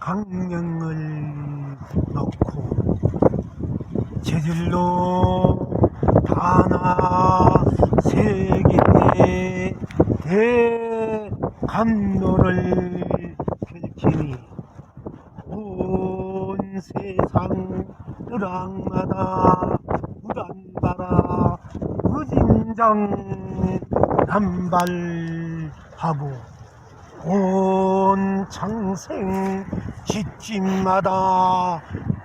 강령을 넣고 제질로 다나 세계의 대감로를 펼치니 온 세상 을왕마다 무단바라 무진장 남발하고 온 창생 시집마다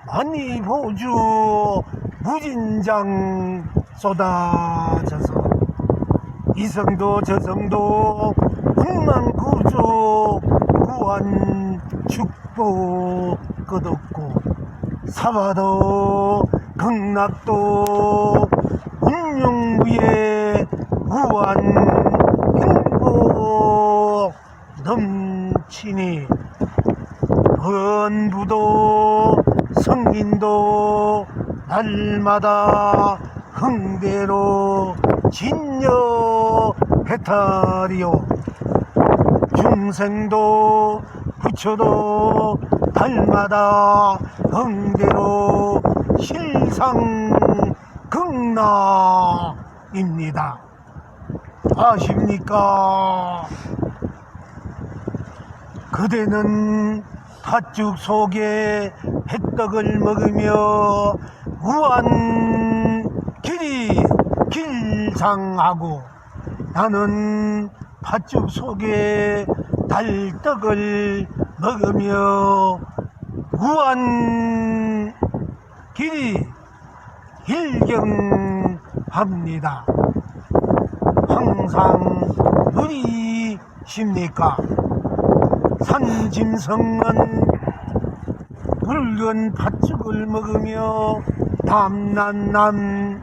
많이 보주 무진장 쏟아져서 이성도 저성도 흥망구조 구한 축복 끝없고 사와도 극락도 운명부의 행복 넘치니 번부도 성인도 날마다 흥대로 진여 해탈이요 중생도 부처도 달마다 흥대로 실상 극락입니다. 아십니까? 그대는 팥죽 속에 햇떡을 먹으며 우한 길이 길상하고 나는 팥죽 속에 달떡을 먹으며 우한 길이 일경합니다. 항상 누리십니까? 산짐승은 붉은 팥죽을 먹으며 남남남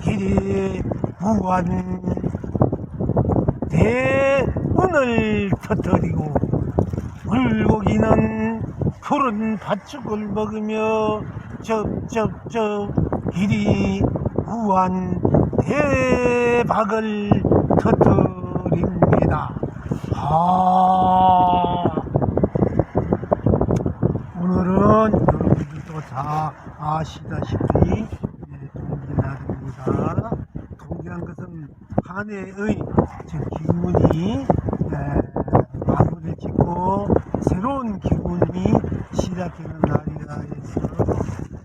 길이 무한 대운을 터뜨리고 물고기는 푸른 팥죽을 먹으며 쩝쩝쩝 길이 무한 대박을 터뜨립니다. 아, 오늘은 여러분들도 다 아시다시피 네, 동기날입니다. 동기란 것은 한 해의 저 기운이 에, 마무리 짓고 새로운 기운이 시작되는 날이라 해서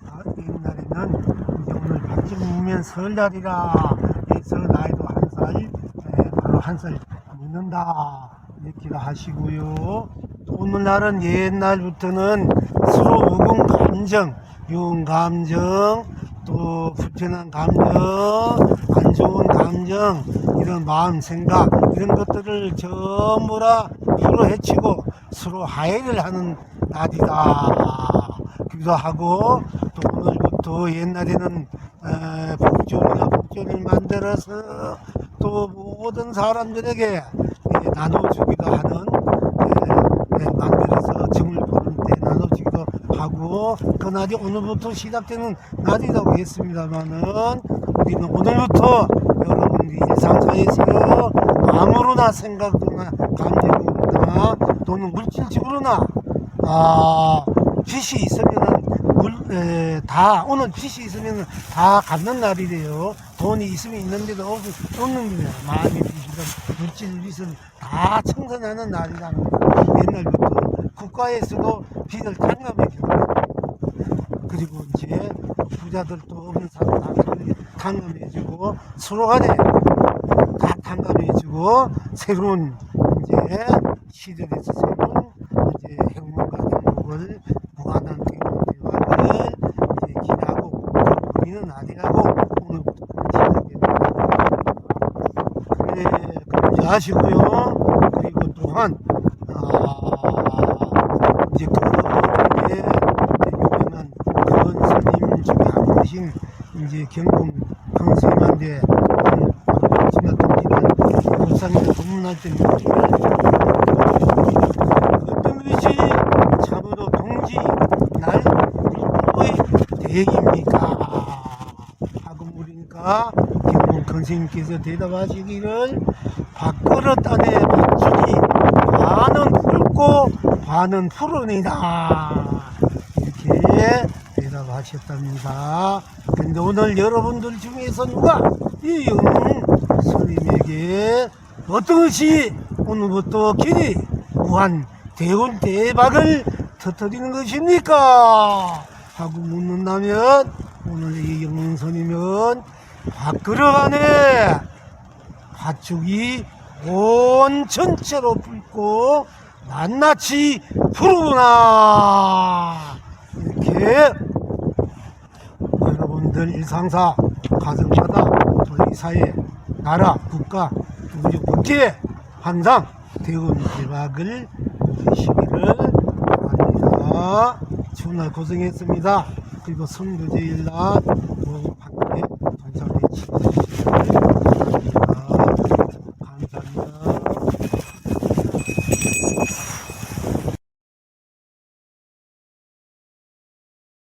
아, 옛날에는 이제 오늘 박진무면 설날이라 해서 나이도 한 살, 에, 바로 한살 먹는다 이렇게 하시고요. 또 오늘날은 옛날부터는 서로 우군 감정, 유흥 감정, 또 불편한 감정, 안 좋은 감정, 이런 마음 생각 이런 것들을 전부 다 풀어 헤치고 서로 화해를 하는 날이다. 기도 하고 또 오늘부터 옛날에는 에, 복전이나 복전을 만들어서 또 모든 사람들에게 예, 나눠주기도 하는 예, 예, 만들어서 정을 보는 때 나눠주기도 하고 그 날이 오늘부터 시작되는 날이라고 했습니다만은 우리는 오늘부터 여러분들이 일상사에서 아무로나 생각도나 감정이나 또는 물질적으로나 아 빚이 있으면은 물, 에, 다 오늘 빚이 있으면 다 갚는 날이래요. 돈이 있으면 있는데도 없, 없는 거야. 마음의 빚이든 물질 빚은 다 청산하는 날이라는 거야. 옛날부터 국가에서도 빚을 탕감해 주고 그리고 이제 부자들도 없는 사람 다 탕감해 주고 서로 간에 다 탕감해 주고 새로운 이제 시절에서 새로운 이제 무한한 행복을 이제 기대하고 우리는 아니라고 오늘부터 시작됩니다. 네, 그렇게 하시고요. 그리고 또한 아, 이제 그 이제 유명한 그런 스님 중에 한 분이신 이제 경공 선생님한테 지났던 길을 목사님 법문할 때 어떤 것이 참으로 동지 날 누구의 대행입니까? 하고 물으니까 경공 선생님께서 대답하시기를 밥그릇 안에 팥죽이 반은 굵고 나는 푸른이다. 이렇게 대답하셨답니다. 근데 오늘 여러분들 중에서 누가 이 영 스님에게 어떤 것이 오늘부터 길이 무한 대운 대박을 터뜨리는 것입니까? 하고 묻는다면 오늘 이 영스님은 밖으로 안에 밭죽이 온 전체로 붉고 낱낱이 푸르구나. 이렇게 여러분들 일상사 가정마다 저희 사회 나라 국가 우주 국제에 항상 대운 대박을 누리시기를 바랍니다. 날 고생했습니다. 그리고 선교제일날